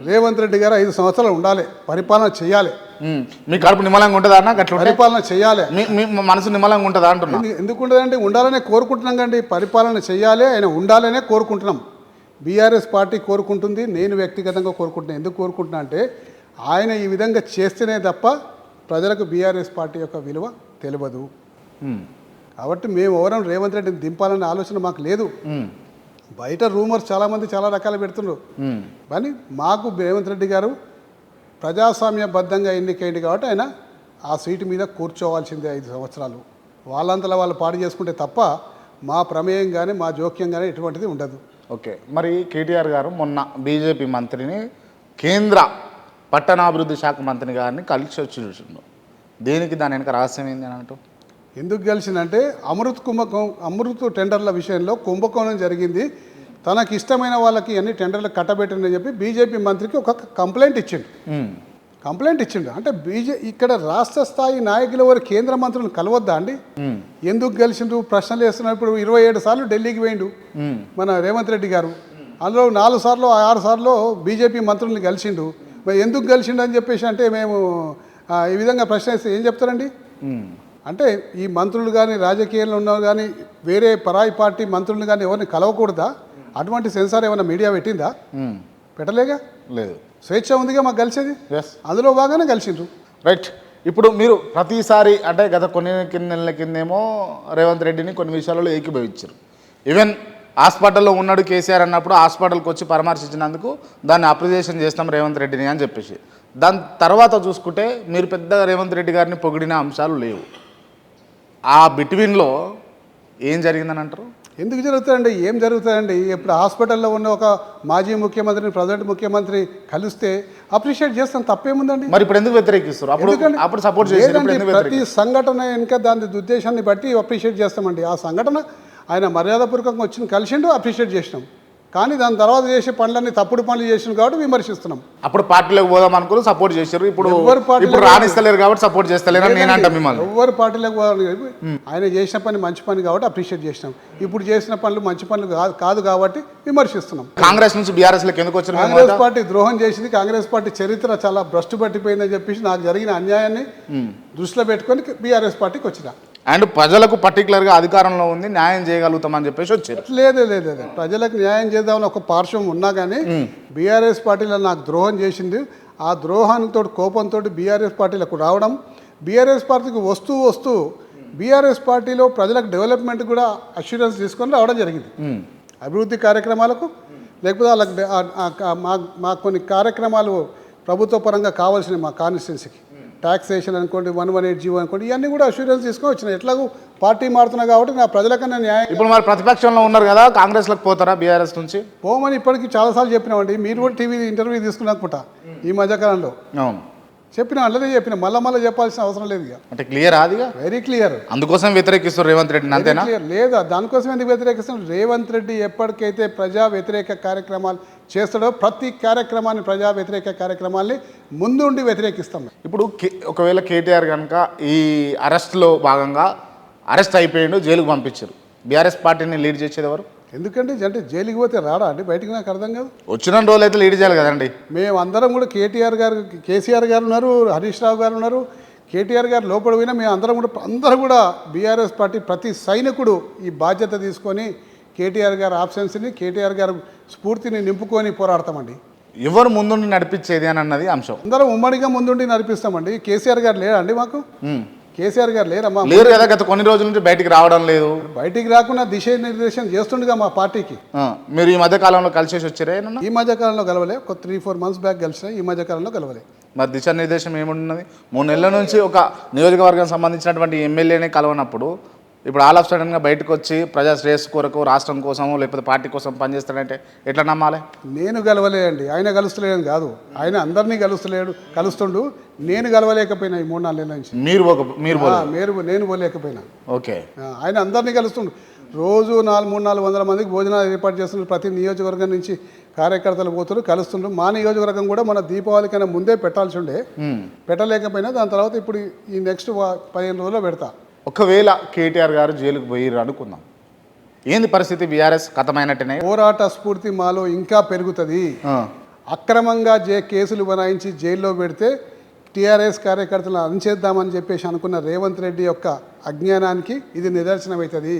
రేవంత్ రెడ్డి గారు ఐదు సంవత్సరాలు ఉండాలి పరిపాలన చేయాలి. మీ కడుపు నిమ్మలంగా ఉంటుందా అన్న గట్ల ఉంటే? పరిపాలన చేయాలి మీ మనసు నిమ్మలంగా ఉంటుందా అంటున్నా ఎందు- ఎందుకు ఉండదంటే ఉండాలనే కోరుకుంటున్నాం కండి పరిపాలన చేయాలి ఆయన ఉండాలనే కోరుకుంటున్నాం బీఆర్ఎస్ పార్టీ కోరుకుంటుంది నేను వ్యక్తిగతంగా కోరుకుంటున్నాను ఎందుకు కోరుకుంటున్నా అంటే ఆయన ఈ విధంగా చేస్తేనే తప్ప ప్రజలకు బీఆర్ఎస్ పార్టీ యొక్క విలువ తెలియదు. కాబట్టి మేము ఎవరం రేవంత్ రెడ్డిని దింపాలనే ఆలోచన మాకు లేదు. బయట రూమర్స్ చాలామంది చాలా రకాలు పెడుతున్నారు. కానీ మాకు రేవంత్ రెడ్డి గారు ప్రజాస్వామ్యబద్ధంగా ఎన్నికైంది కాబట్టి ఆయన ఆ సీటు మీద కూర్చోవాల్సిందే ఐదు సంవత్సరాలు. వాళ్ళంతలో వాళ్ళు పాడు చేసుకుంటే తప్ప మా ప్రమేయం కానీ మా జోక్యం కానీ ఎటువంటిది ఉండదు. ఓకే. మరి కేటీఆర్ గారు మొన్న బీజేపీ మంత్రిని కేంద్ర పట్టణాభివృద్ధి శాఖ మంత్రి గారిని కలిసి వచ్చి చూసిండు. దేనికి దాని వెనక రహస్యం ఏంది అని అంటూ ఎందుకు గెలిచిందంటే అమృత్ కుంభకం అమృత్ టెండర్ల విషయంలో కుంభకోణం జరిగింది తనకి ఇష్టమైన వాళ్ళకి అన్ని టెండర్లు కట్టబెట్టిందని చెప్పి బీజేపీ మంత్రికి ఒక కంప్లైంట్ ఇచ్చిండు. కంప్లైంట్ ఇచ్చిండు అంటే బీజే ఇక్కడ రాష్ట్ర స్థాయి నాయకుల వారు కేంద్ర మంత్రులను కలవద్దా అండి. ఎందుకు గెలిచిండు ప్రశ్నలు వేస్తున్నారు ఇప్పుడు ఇరవై ఏడు సార్లు ఢిల్లీకి పోయిండు ఉమ్. మన రేవంత్ రెడ్డి గారు అందులో నాలుగు సార్లు ఆరు సార్లు బీజేపీ మంత్రుల్ని కలిసిండు మరి ఎందుకు కలిసిండు అని చెప్పేసి అంటే మేము ఈ విధంగా ప్రశ్న వేస్తే ఏం చెప్తారండి. అంటే ఈ మంత్రులు కానీ రాజకీయాల్లో ఉన్న కానీ వేరే పరాయి పార్టీ మంత్రులను కానీ ఎవరిని కలవకూడదా? అటువంటి సెన్సార్ ఏమైనా మీడియా పెట్టిందా. పెట్టలేగా? లేదు. స్వేచ్ఛ ఉందిగా మాకు కలిసేది? ఎస్ అందులో బాగానే కలిసిండ్రు. రైట్ ఇప్పుడు మీరు ప్రతిసారి అంటే గత కొన్ని కింద నెలల కిందేమో రేవంత్ రెడ్డిని కొన్ని విషయాలలో ఏకీభవించారు. ఈవెన్ హాస్పిటల్లో ఉన్నాడు కేసీఆర్ అన్నప్పుడు హాస్పిటల్కి వచ్చి పరామర్శించినందుకు దాన్ని అప్రిజియేషన్ చేస్తాం రేవంత్ రెడ్డిని అని చెప్పేసి. దాని తర్వాత చూసుకుంటే మీరు పెద్దగా రేవంత్ రెడ్డి గారిని పొగిడిన అంశాలు లేవు. ఆ బిట్వీన్లో ఏం జరిగిందని అంటారు? ఎందుకు జరుగుతాయండి? ఏం జరుగుతాయండి? ఇప్పుడు హాస్పిటల్లో ఉన్న ఒక మాజీ ముఖ్యమంత్రిని ప్రజెంట్ ముఖ్యమంత్రి కలిస్తే అప్రిషియేట్ చేస్తాం తప్పేముందండి? మరి ఇప్పుడు ఎందుకు వ్యతిరేకిస్తారు? అప్పుడు సపోర్ట్ లేదండి, ప్రతి సంఘటన వెనుక దాని ఉద్దేశాన్ని బట్టి అప్రిషియేట్ చేస్తామండి. ఆ సంఘటన ఆయన మర్యాదపూర్వకంగా వచ్చి కలిసిండు అప్రిషియేట్ చేసినాం. కానీ దాని తర్వాత చేసే పనులన్నీ తప్పుడు పనులు చేసినాం కాబట్టి విమర్శిస్తున్నాం. అప్పుడు పార్టీలోకి పోదాం అనుకుని సపోర్ట్ చేశారు. ఇప్పుడు ఎవరు ఇప్పుడు రాణిస్తలేరు కాబట్టి సపోర్ట్ చేస్తలేరు నేను అంటా మిమ్మల్ని. ఎవరు పార్టీలకు చెప్పి ఆయన చేసిన పని మంచి పని కాబట్టి అప్రిషియేట్ చేసినాం. ఇప్పుడు చేసిన పనులు మంచి పనులు కాదు- కాబట్టి విమర్శిస్తున్నాం. కాంగ్రెస్ నుంచి బీఆర్ఎస్లోకి ఎందుకు వచ్చారు మేము కాంగ్రెస్ పార్టీ ద్రోహం చేసింది. కాంగ్రెస్ పార్టీ చరిత్ర చాలా భ్రష్టు పట్టిపోయిందని చెప్పేసి నాకు జరిగిన అన్యాయాన్ని దృష్టిలో పెట్టుకొని బీఆర్ఎస్ పార్టీకి వచ్చిన. అండ్ ప్రజలకు particular గా అధికారంలో ఉంది న్యాయం చేయగలుగుతామని చెప్పేసి వచ్చారు. లేదు లేదు లేదు. ప్రజలకు న్యాయం చేద్దామని ఒక పార్శ్వం ఉన్నా కానీ బీఆర్ఎస్ పార్టీలో నాకు ద్రోహం చేసింది. ఆ ద్రోహానితో కోపంతో బీఆర్ఎస్ పార్టీలకు రావడం బీఆర్ఎస్ పార్టీకి వస్తూ వస్తూ బీఆర్ఎస్ పార్టీలో ప్రజలకు డెవలప్మెంట్ కూడా అష్యూరెన్స్ తీసుకొని రావడం జరిగింది. అభివృద్ధి కార్యక్రమాలకు లేకపోతే వాళ్ళకి మా కొన్ని కార్యక్రమాలు ప్రభుత్వ పరంగా కావాల్సినవి మా కాన్స్టిట్యున్సీకి. ట్యాక్సేషన్ అనుకోండి వన్ వన్ ఎయిట్ జీవో అనుకోండి ఇవన్నీ కూడా అష్యూరెన్స్ తీసుకొని వచ్చినాయి ఎట్లాగూ పార్టీ మారుతున్నా కాబట్టి నా ప్రజలకన్నా న్యాయం ఇప్పుడు మరి ప్రతిపక్షంలో ఉన్నారు కదా కాంగ్రెస్లోకి పోతారా బీఆర్ఎస్ నుంచి? పోమని ఇప్పటికీ చాలాసార్లు చెప్పినామండి. మీరు కూడా టీవీ ఇంటర్వ్యూ తీసుకున్నట్టుకుంటా ఈ మధ్యకాలంలో. అవును. చెప్పిన అలానే చెప్పిన మళ్ళా మళ్ళీ చెప్పాల్సిన అవసరం లేదు ఇక. అంటే క్లియర్ ఆదిగా వెరీ క్లియర్ అందుకోసం వ్యతిరేకిస్తారు రేవంత్ రెడ్డిని అంతేనా? క్లియర్ లేదా దానికోసం ఎందుకు వ్యతిరేకిస్తాం రేవంత్ రెడ్డి ఎప్పటికైతే ప్రజా వ్యతిరేక కార్యక్రమాలు చేస్తాడో ప్రతి కార్యక్రమాన్ని ప్రజా వ్యతిరేక కార్యక్రమాల్ని ముందుండి వ్యతిరేకిస్తాం. ఇప్పుడు ఒకవేళ కేటీఆర్ కనుక ఈ అరెస్ట్లో భాగంగా అరెస్ట్ అయిపోయిండు జైలుకు పంపించారు. బీఆర్ఎస్ పార్టీని లీడ్ చేసేది ఎవరు? ఎందుకంటే అంటే జైలుకి పోతే రాడా? అండి బయటికి నాకు అర్థం కాదు. వచ్చిన రోజులు అయితే లీడ్ చేయాలి కదండి. మేము అందరం కూడా కేటీఆర్ గారు కేసీఆర్ గారు ఉన్నారు హరీష్ రావు గారు ఉన్నారు. కేటీఆర్ గారు లోపల పోయినా మేము అందరం కూడా అందరూ కూడా బీఆర్ఎస్ పార్టీ ప్రతి సైనికుడు ఈ బాధ్యత తీసుకొని కేటీఆర్ గారు ఆప్షన్స్ని కేటీఆర్ గారు స్ఫూర్తిని నింపుకొని పోరాడతామండి. ఎవరు ముందుండి నడిపించేది అని అన్నది అంశం. అందరం ఉమ్మడిగా ముందుండి నడిపిస్తామండి. కేసీఆర్ గారు లేరా అండి మాకు. కేసీఆర్ గారు లేరమ్మా. లేరు కదా గత కొన్ని రోజుల నుంచి బయటికి రావడం లేదు. బయటికి రాకుండా దిశానిర్దేశం చేస్తుండగా మా పార్టీకి. మీరు ఈ మధ్య కాలంలో కలిసేసి వచ్చారే? ఈ మధ్యకాలంలో గెలవలే ఒక త్రీ ఫోర్ మంత్స్ బ్యాక్ గెలిచిన ఈ మధ్యకాలంలో గెలవలే మరి దిశానిర్దేశం ఏమున్నది మూడు నెలల నుంచి ఒక నియోజకవర్గం సంబంధించినటువంటి ఎమ్మెల్యేనే కలవనప్పుడు ఇప్పుడు ఆల్ ఆఫ్ సడన్గా బయటకు వచ్చి ప్రజా శ్రేయస్సు కొరకు రాష్ట్రం కోసం లేకపోతే పార్టీ కోసం పనిచేస్తాడంటే ఎట్లా నమ్మాలి? నేను గెలవలేదండి. ఆయన కలుస్తలేదని కాదు. ఆయన అందరినీ కలుస్తలేడు కలుస్తుండు నేను గెలవలేకపోయినా ఈ మూడు నాలుగు నెలల నుంచి. మీరు ఒక మీరు మీరు నేను పోలేకపోయినా. ఓకే. ఆయన అందరినీ కలుస్తుండు రోజు నాలుగు మూడు నాలుగు వందల మందికి భోజనాలు ఏర్పాటు చేస్తున్నారు. ప్రతి నియోజకవర్గం నుంచి కార్యకర్తలు పోతున్నారు కలుస్తుండ్రు. మా నియోజకవర్గం కూడా మన దీపావళి కన్నా ముందే పెట్టాల్సి ఉండే. పెట్టలేకపోయినా దాని తర్వాత ఇప్పుడు ఈ నెక్స్ట్ పదిహేను రోజుల్లో పెడతా. ఒకవేళ కేటీఆర్ గారు జైలుకు పోయిర్రు అనుకుందాం. ఏంది పరిస్థితి బీఆర్ఎస్ కథమైనట్టునే? పోరాట స్ఫూర్తి మాలో ఇంకా పెరుగుతుంది. అక్రమంగా జే కేసులు బనాయించి జైల్లో పెడితే టీఆర్ఎస్ కార్యకర్తలను అణచేద్దామని చెప్పేసి అనుకున్న రేవంత్ రెడ్డి యొక్క అజ్ఞానానికి ఇది నిదర్శనం అవుతుంది